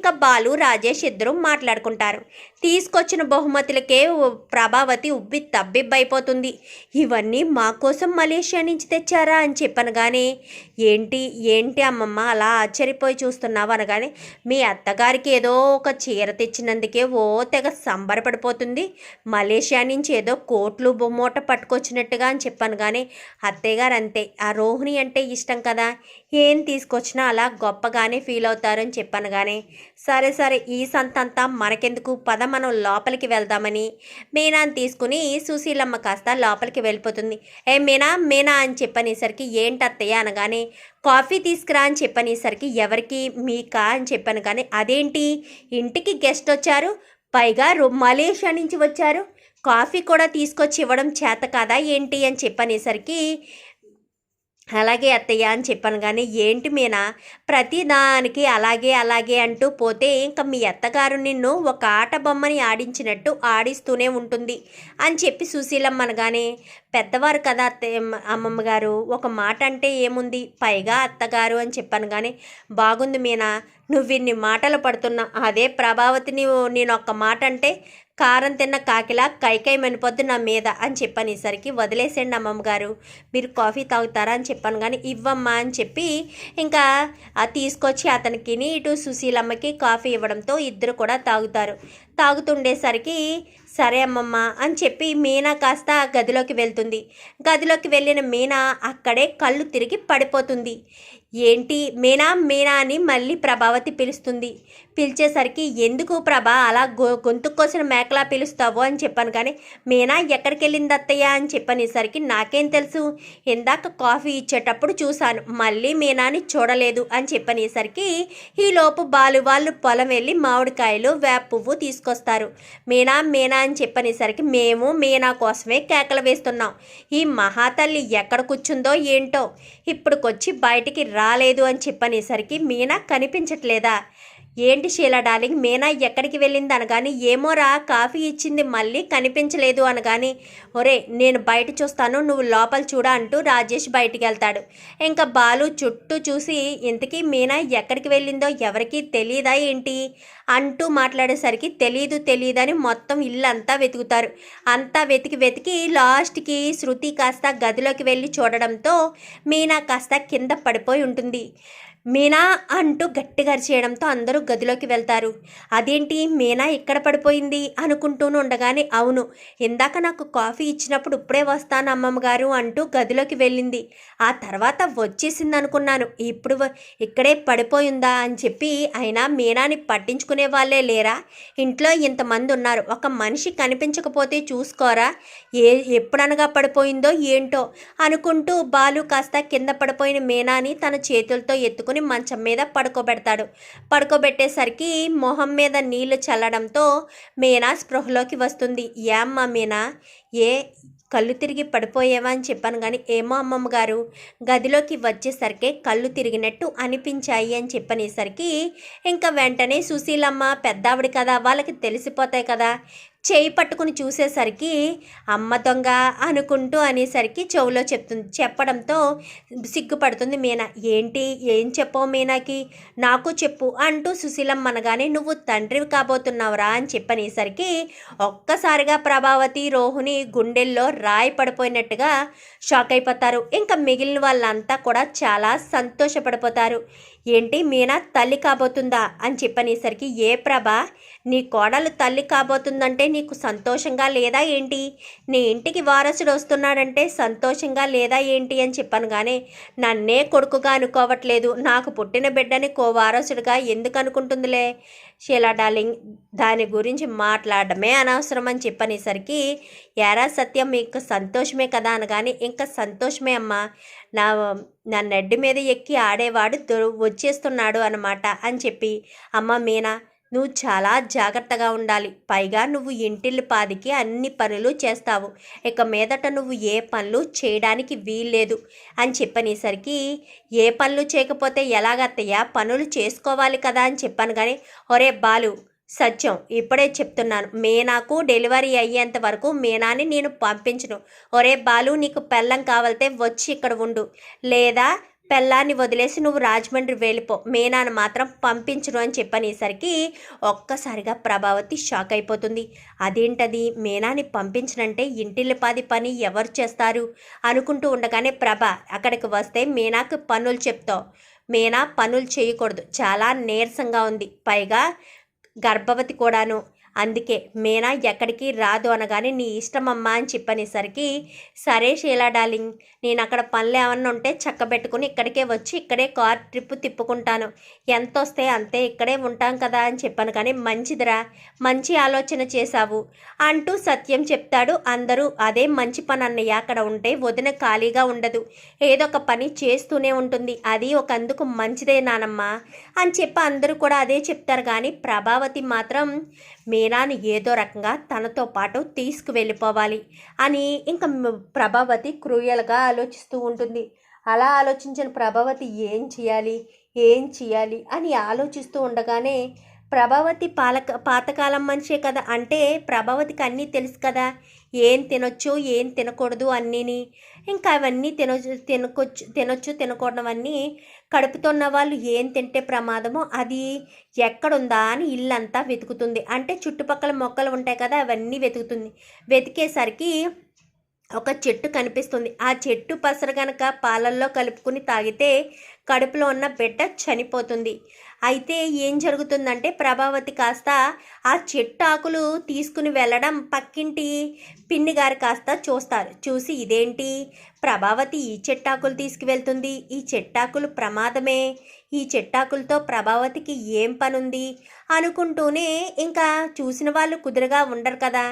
ఇంకా బాలు రాజేష్ ఇద్దరు మాట్లాడుకుంటారు. తీసుకొచ్చిన బహుమతులకే ప్రభావతి ఉబ్బి తబ్బిబ్బైపోతుంది. ఇవన్నీ మా కోసం మలేషియా నుంచి తెచ్చారా? అని చెప్పాను కానీ ఏంటి ఏంటి అమ్మమ్మ అలా ఆశ్చర్యపోయి చూస్తున్నావు? అనగానే మీ అత్తగారికి ఏదో ఒక చీర తెచ్చినందుకే ఓ తెగ సంబరపడిపోతుంది. మలేషియా నుంచి ఏదో కోట్లు బొమ్మోట పట్టుకొచ్చినట్టుగా అని చెప్పాను కానీ అత్తయ్యగారు అంతే ఆ రోహిణి అంటే ఇష్టం కదా. ఏం తీసుకొచ్చినా అలా గొప్పగానే ఫీల్ అవుతారని చెప్పాను కానీ సరే సరే ఈ సంతంతా మనకెందుకు? పద మనం లోపలికి వెళ్దామని. మీనాని తీసుకుని సుశీలమ్మ కాస్త లోపలికి వెళ్ళిపోతుంది. ఏ మీనా మీనా అని చెప్పనేసరికి ఏంటత్తయ్య అనగానే కాఫీ తీసుకురా అని చెప్పనేసరికి ఎవరికి? మీకా అని చెప్పాను కానీ అదేంటి? ఇంటికి గెస్ట్ వచ్చారు? పైగా మలేషియా నుంచి వచ్చారు? కాఫీ కూడా తీసుకొచ్చి ఇవ్వడం చేత కాదా ఏంటి అని చెప్పనేసరికి అలాగే అత్తయ్య అని చెప్పాను కానీ ఏంటి మీనా? ప్రతి దానికి అలాగే అలాగే అంటూ పోతే ఇంకా మీ అత్తగారు నిన్ను ఒక ఆట బొమ్మని ఆడించినట్టు ఆడిస్తూనే ఉంటుంది అని చెప్పి సుశీలమ్మ అనగానే పెద్దవారు కదా అత్తయ్య అమ్మమ్మ గారు ఒక మాట అంటే ఏముంది? పైగా అత్తగారు అని చెప్పాను కానీ బాగుంది మీనా నువ్వు ఇన్ని మాటలు పడుతున్నా అదే ప్రభావతిని నేను ఒక్క మాట అంటే కారం తిన్న కాకిలా కైకైమనిపోద్దు నా మీద అని చెప్పనేసరికి వదిలేసేయండి అమ్మమ్మగారు మీరు కాఫీ తాగుతారా అని చెప్పాను కానీ ఇవ్వమ్మా అని చెప్పి ఇంకా ఆ తీసుకొచ్చి అతనికి ఇటు సుశీలమ్మకి కాఫీ ఇవ్వడంతో ఇద్దరు కూడా తాగుతారు. తాగుతుండేసరికి సరే అమ్మమ్మ అని చెప్పి మీనా కాస్త గదిలోకి వెళ్తుంది. గదిలోకి వెళ్ళిన మీనా అక్కడే కళ్ళు తిరిగి పడిపోతుంది. ఏంటి మీనా? మీనా అని మళ్ళీ ప్రభావతి పిలుస్తుంది. పిలిచేసరికి ఎందుకు ప్రభా అలా గొ గొంతు కోసిన మేకలా పిలుస్తావు అని చెప్పాను కానీ మీనా ఎక్కడికి వెళ్ళింది అత్తయ్య అని చెప్పనేసరికి నాకేం తెలుసు. ఇందాక కాఫీ ఇచ్చేటప్పుడు చూశాను. మళ్ళీ మీనాని చూడలేదు అని చెప్పనేసరికి ఈలోపు బాలు వాళ్ళు పొలం వెళ్ళి మామిడికాయలు వేప పువ్వు తీసుకొస్తారు. మీనా మీనా అని చెప్పనేసరికి మేము మీనా కోసమే కేకలు వేస్తున్నాం. ఈ మహాతల్లి ఎక్కడ కూర్చుందో ఏంటో? ఇప్పుడుకొచ్చి బయటికి రాలేదు అని చెప్పనేసరికి మీనా కనిపించట్లేదా? ఏంటి షీలా డార్లింగ్? మీనా ఎక్కడికి వెళ్ళింది అనగాని ఏమోరా కాఫీ ఇచ్చింది మళ్ళీ కనిపించలేదు అనగాని ఒరే నేను బయట చూస్తాను నువ్వు లోపల చూడ అంటూ రాజేష్ బయటికి వెళ్తాడు. ఇంకా బాలు చుట్టూ చూసి ఇంతకీ మీనా ఎక్కడికి వెళ్ళిందో ఎవరికీ తెలియదా ఏంటి? అంటూ మాట్లాడేసరికి తెలీదు తెలియదని మొత్తం ఇల్లు అంతా వెతుకుతారు. అంతా వెతికి వెతికి లాస్ట్కి శృతి కాస్త గదిలోకి వెళ్ళి చూడడంతో మీనా కాస్త కింద పడిపోయి ఉంటుంది. మీనా అంటూ గట్టిగా చేయడంతో అందరూ గదిలోకి వెళ్తారు. అదేంటి మీనా ఇక్కడ పడిపోయింది? అనుకుంటూనే ఉండగానే అవును ఇందాక నాకు కాఫీ ఇచ్చినప్పుడు ఇప్పుడే వస్తాను అమ్మమ్మ గారు అంటూ గదిలోకి వెళ్ళింది. ఆ తర్వాత వచ్చేసింది అనుకున్నాను. ఇప్పుడు ఇక్కడే పడిపోయిందా? అని చెప్పి అయినా మీనాని పట్టించుకునే వాళ్ళే లేరా? ఇంట్లో ఇంతమంది ఉన్నారు. ఒక మనిషి కనిపించకపోతే చూసుకోరా? ఏ ఎప్పుడనగా పడిపోయిందో ఏంటో? అనుకుంటూ బాలు కాస్త కింద పడిపోయిన మీనాని తన చేతులతో ఎత్తుకుని మంచం మీద పడుకోబెడతాడు. పడుకోబెట్టేసరికి మొహం మీద నీళ్ళు చల్లడంతో మీనా స్పృహలోకి వస్తుంది. ఏమ్మా మీనా ఏ కళ్ళు తిరిగి పడిపోయేవా అని చెప్పాను కానీ ఏమో అమ్మమ్మ గారు గదిలోకి వచ్చేసరికి కళ్ళు తిరిగినట్టు అనిపించాయి అని చెప్పనేసరికి ఇంకా వెంటనే సుశీలమ్మ పెద్దావిడి కదా వాళ్ళకి తెలిసిపోతాయి కదా చేయి పట్టుకుని చూసేసరికి అమ్మ దొంగ అనుకుంటూ అనేసరికి చెవులో చెప్తుంది చెప్పడంతో సిగ్గుపడుతుంది మీనా. ఏంటి? ఏం చెప్పవు మీనాకి? నాకు చెప్పు అంటూ సుశీలం అనగానే నువ్వు తండ్రివి కాబోతున్నావురా అని చెప్పనేసరికి ఒక్కసారిగా ప్రభావతి రోహిణి గుండెల్లో రాయి పడిపోయినట్టుగా షాక్ అయిపోతారు ఇంకా మిగిలిన వాళ్ళంతా కూడా చాలా సంతోషపడిపోతారు. ఏంటి మీనా తల్లి కాబోతుందా? అని చెప్పనేసరికి ఏ ప్రభ నీ కోడలు తల్లి కాబోతుందంటే నీకు సంతోషంగా లేదా ఏంటి? నీ ఇంటికి వారసుడు వస్తున్నాడంటే సంతోషంగా లేదా ఏంటి అని చెప్పాను కానీ నన్నే కొడుకుగా అనుకోవట్లేదు. నాకు పుట్టిన బిడ్డని కో వారసుడిగా ఎందుకు అనుకుంటుందిలే? షీలా డార్లింగ్ దాని గురించి మాట్లాడడమే అనవసరం అని చెప్పనేసరికి ఎరా సత్యం మీకు సంతోషమే కదా అనగానే ఇంకా సంతోషమే అమ్మా. నా నా నడ్డి మీద ఎక్కి ఆడేవాడు వచ్చేస్తున్నాడు అనమాట అని చెప్పి అమ్మ మీనా నువ్వు చాలా జాగ్రత్తగా ఉండాలి. పైగా నువ్వు ఇంటిల్లి పాదికి అన్ని పనులు చేస్తావు. ఇక మీదట నువ్వు ఏ పనులు చేయడానికి వీల్లేదు అని చెప్పనేసరికి ఏ పనులు చేయకపోతే ఎలాగత్తయ్యా? పనులు చేసుకోవాలి కదా అని చెప్పాను కానీ ఒరే బాలు సత్యం. ఇప్పుడే చెప్తున్నాను. మీనాకు డెలివరీ అయ్యేంత వరకు మీనాని నేను పంపించను. ఒరే బాలు నీకు పెళ్ళం కావాలితే వచ్చి ఇక్కడ ఉండు. లేదా పెళ్ళాన్ని వదిలేసి నువ్వు రాజమండ్రి వెళ్ళిపో. మీనాను మాత్రం పంపించను అని చెప్పనేసరికి ఒక్కసారిగా ప్రభావతి షాక్ అయిపోతుంది. అదేంటది? మీనాని పంపించనంటే ఇంటిల్లిపాది పని ఎవరు చేస్తారు? అనుకుంటూ ఉండగానే ప్రభ అక్కడికి వస్తే మీనాకు పనులు చెప్తావు. మీనా పనులు చేయకూడదు. చాలా నీరసంగా ఉంది. పైగా గర్భవతి కూడాను. అందుకే మీనా ఎక్కడికి రాదు అనగానే నీ ఇష్టమమ్మా అని చెప్పనేసరికి సరే షీలా డార్లింగ్ నేను అక్కడ పనులు ఏమన్నా ఉంటే చక్కబెట్టుకుని ఇక్కడికే వచ్చి ఇక్కడే కార్ ట్రిప్ తిప్పుకుంటాను. ఎంత వస్తే అంతే ఇక్కడే ఉంటాం కదా అని చెప్పాను కానీ మంచిదిరా మంచి ఆలోచన చేశావు అంటూ సత్యం చెప్తాడు. అందరూ అదే మంచి పని అన్నయ్య అక్కడ ఉంటే వదిన ఖాళీగా ఉండదు. ఏదో ఒక పని చేస్తూనే ఉంటుంది. అది ఒక అందుకు మంచిదే నానమ్మ అని చెప్పి అందరూ కూడా అదే చెప్తారు కానీ ప్రభావతి మాత్రం మీనాని ఏదో రకంగా తనతో పాటు తీసుకువెళ్ళిపోవాలి అని ఇంకా ప్రభావతి క్రూయల్గా ఆలోచిస్తూ ఉంటుంది. అలా ఆలోచించిన ప్రభావతి ఏం చేయాలి? ఏం చేయాలి? అని ఆలోచిస్తూ ఉండగానే ప్రభావతి పాలక పాతకాలం మనిషే కదా అంటే ప్రభావతికి అన్నీ తెలుసు కదా. ఏం తినొచ్చు ఏం తినకూడదు అన్నీని. ఇంకా అవన్నీ తిన తినకొచ్చు తినొచ్చు తినకూడదు అవన్నీ కడుపుతున్న వాళ్ళు ఏం తింటే ప్రమాదమో అది ఎక్కడుందా అని ఇల్లంతా వెతుకుతుంది. అంటే చుట్టుపక్కల మొక్కలు ఉంటాయి కదా అవన్నీ వెతుకుతుంది. వెతికేసరికి ఒక చెట్టు కనిపిస్తుంది. ఆ చెట్టు పసరు గనక పాలల్లో కలుపుకుని తాగితే కడుపులో ఉన్న బిడ్డ చనిపోతుంది. అయితే ఏం జరుగుతుందంటే ప్రభావతి కాస్త ఆ చెట్టు ఆకులు తీసుకుని వెళ్ళడం పక్కింటి పిన్ని గారు కాస్త చూస్తారు. చూసి ఇదేంటి? ప్రభావతి ఈ చెట్టాకులు తీసుకువెళ్తుంది. ఈ చెట్టాకులు ప్రమాదమే. ఈ చెట్టాకులతో ప్రభావతికి ఏం పనుంది? అనుకుంటూనే ఇంకా చూసిన వాళ్ళు కుదురుగా ఉండరు కదా.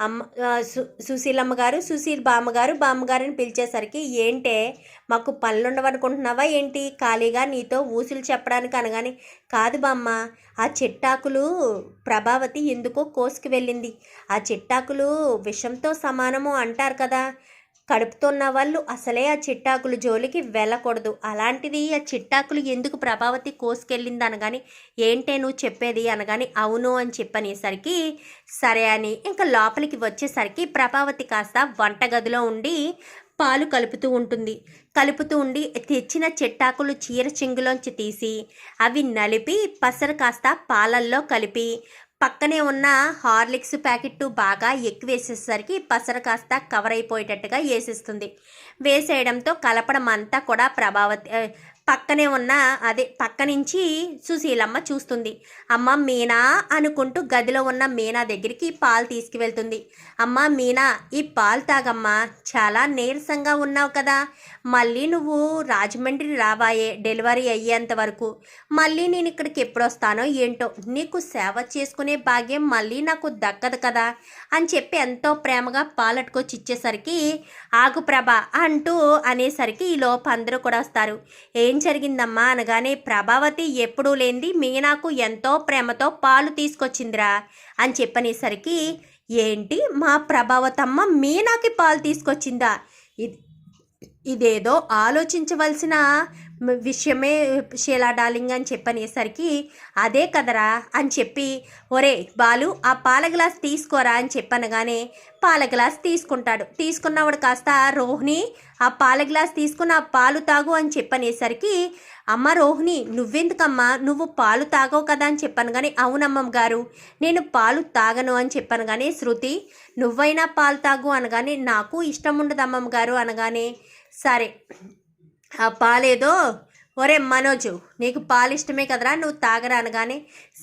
అమ్మ సు సుశీలమ్మ గారు సుశీల్ బామ్మగారు బామ్మగారిని పిలిచేసరికి ఏంటే? మాకు పనులుండవనుకుంటున్నావా ఏంటి? ఖాళీగా నీతో ఊసులు చెప్పడానికి అనగానే కాదు బామ్మ ఆ చెట్టాకులు ప్రభావతి ఎందుకో కోసుకు వెళ్ళింది. ఆ చెట్టాకులు విషంతో సమానము అంటారు కదా. కడుపుతున్న వాళ్ళు అసలే ఆ చిట్టాకులు జోలికి వెళ్ళకూడదు. అలాంటిది ఆ చిట్టాకులు ఎందుకు ప్రభావతి కోసుకెళ్ళింది అనగాని ఏంటే నువ్వు చెప్పేది? అనగాని అవును అని చెప్పనేసరికి సరే అని ఇంకా లోపలికి వచ్చేసరికి ప్రభావతి కాస్త వంటగదిలో ఉండి పాలు కలుపుతూ ఉంటుంది. కలుపుతూ ఉండి తెచ్చిన చెట్టాకులు చీర చెంగులోంచి తీసి అవి నలిపి పసరు కాస్త పాలల్లో కలిపి పక్కనే ఉన్న హార్లిక్స్ ప్యాకెట్ బాగా ఎక్కువ వేసేసరికి పసర కాస్త కవర్ అయిపోయేటట్టుగా వేసేస్తుంది. వేసేయడంతో కలపడం అంతా కూడా ప్రభావతి పక్కనే ఉన్న అదే పక్క నుంచి సుశీలమ్మ చూస్తుంది. అమ్మ మీనా అనుకుంటూ గదిలో ఉన్న మీనా దగ్గరికి పాలు తీసుకువెళ్తుంది. అమ్మ మీనా ఈ పాలు తాగమ్మా. చాలా నీరసంగా ఉన్నావు కదా. మళ్ళీ నువ్వు రాజమండ్రి రావాయే డెలివరీ అయ్యేంత వరకు. మళ్ళీ నేను ఇక్కడికి ఎప్పుడు వస్తానో ఏంటో. నీకు సేవ చేసుకునే భాగ్యం మళ్ళీ నాకు దక్కదు కదా అని చెప్పి ఎంతో ప్రేమగా పాలట్టుకొచ్చి ఇచ్చేసరికి ఆగు ప్రభ అంటూ అనేసరికి ఈ లోపు అందరూ కూడా వస్తారు. ఏం జరిగిందమ్మా అనగానే ప్రభావతి ఎప్పుడూ లేనిది మీనాకు ఎంతో ప్రేమతో పాలు తీసుకొచ్చిందిరా అని చెప్పనేసరికి ఏంటి మా ప్రభావతమ్మ మీనాకి పాలు తీసుకొచ్చిందా? ఇది ఇదేదో ఆలోచించవలసిన విషయమే షీలా డార్లింగ్ అని చెప్పనేసరికి అదే కదరా అని చెప్పి ఒరే బాలు ఆ పాల గ్లాస్ తీసుకోరా అని చెప్పనగానే పాల గ్లాస్ తీసుకుంటాడు. తీసుకున్నవాడు కాస్త రోహిణి ఆ పాల గ్లాస్ తీసుకుని ఆ పాలు తాగు అని చెప్పనేసరికి అమ్మ రోహిణి నువ్వెందుకమ్మా? నువ్వు పాలు తాగవు కదా అని చెప్పాను కానీ అవునమ్మమ్మ గారు నేను పాలు తాగను అని చెప్పాను కానీ శృతి నువ్వైనా పాలు తాగు అనగానే నాకు ఇష్టం ఉండదు అమ్మమ్మ గారు అనగానే సరే ఆ పాలేదో? ఒరే మనోజు నీకు పాలు ఇష్టమే కదరా నువ్వు తాగరా అనగానే?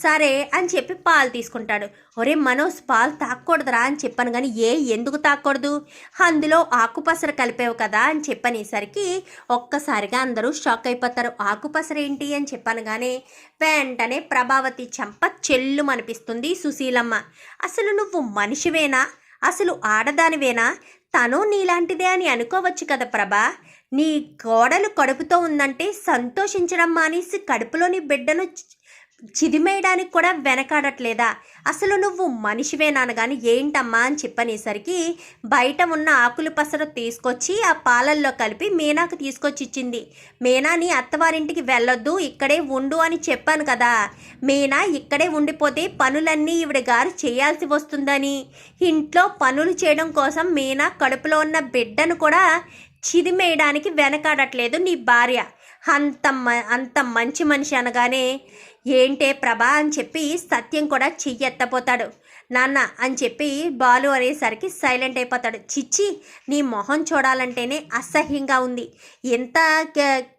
సరే అని చెప్పి పాలు తీసుకుంటాడు. ఒరే మనోజ్ పాలు తాగకూడదురా అని చెప్పాను కానీ ఏ ఎందుకు తాగకూడదు? అందులో ఆకుపసర కలిపేవు కదా అని చెప్పనేసరికి ఒక్కసారిగా అందరూ షాక్ అయిపోతారు. ఆకుపసర ఏంటి అని చెప్పాను కానీ వెంటనే ప్రభావతి చెంప చెల్లు అనిపిస్తుంది సుశీలమ్మ. అసలు నువ్వు మనిషివేనా? అసలు ఆడదానివేనా? తను నీలాంటిదే అని అనుకోవచ్చు కదా ప్రభా. నీ కోడలు కడుపుతో ఉందంటే సంతోషించడం మానేసి కడుపులోని బిడ్డను చిదిమేయడానికి కూడా వెనకాడట్లేదా? అసలు నువ్వు మనిషివేనానగాని ఏంటమ్మా అని చెప్పనేసరికి బయట ఉన్న ఆకులు పసరు తీసుకొచ్చి ఆ పాలల్లో కలిపి మీనాకు తీసుకొచ్చి ఇచ్చింది మీనాని అత్తవారింటికి వెళ్ళొద్దు ఇక్కడే ఉండు అని చెప్పాను కదా. మీనా ఇక్కడే ఉండిపోతే పనులన్నీ ఈవిడ గారు చేయాల్సి వస్తుందని. ఇంట్లో పనులు చేయడం కోసం మీనా కడుపులో ఉన్న బిడ్డను కూడా చిదిమేయడానికి వెనకాడట్లేదు నీ భార్య. అంత మ- అంత మంచి మనిషి అనగానే ఏంటే ప్రభా అని చెప్పి సత్యం కూడా చెయ్యెత్తపోతాడు నాన్న అని చెప్పి బాలు అనేసరికి సైలెంట్ అయిపోతాడు. చిచ్చి నీ మొహం చూడాలంటేనే అసహ్యంగా ఉంది. ఎంత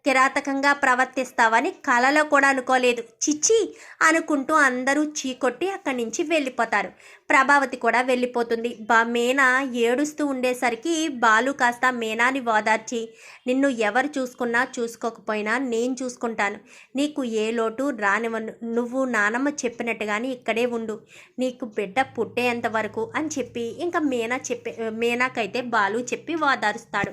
కిరాతకంగా ప్రవర్తిస్తావని కలలో కూడా అనుకోలేదు. చిచ్చి! అనుకుంటూ అందరూ చీకొట్టి అక్కడి నుంచి వెళ్ళిపోతారు. ప్రభావతి కూడా వెళ్ళిపోతుంది. బా మీనా ఏడుస్తూ ఉండేసరికి బాలు కాస్త మేనాని ఓదార్చి నిన్ను ఎవరు చూసుకున్నా చూసుకోకపోయినా నేను చూసుకుంటాను. నీకు ఏ లోటు రానివ్వను. నువ్వు నానమ్మ చెప్పినట్టుగానే ఇక్కడే ఉండు. నీకు బిడ్డ పుట్టేంత వరకు అని చెప్పి ఇంకా మేనా చెప్పే మేనాకైతే బాలు చెప్పి ఓదారుస్తాడు.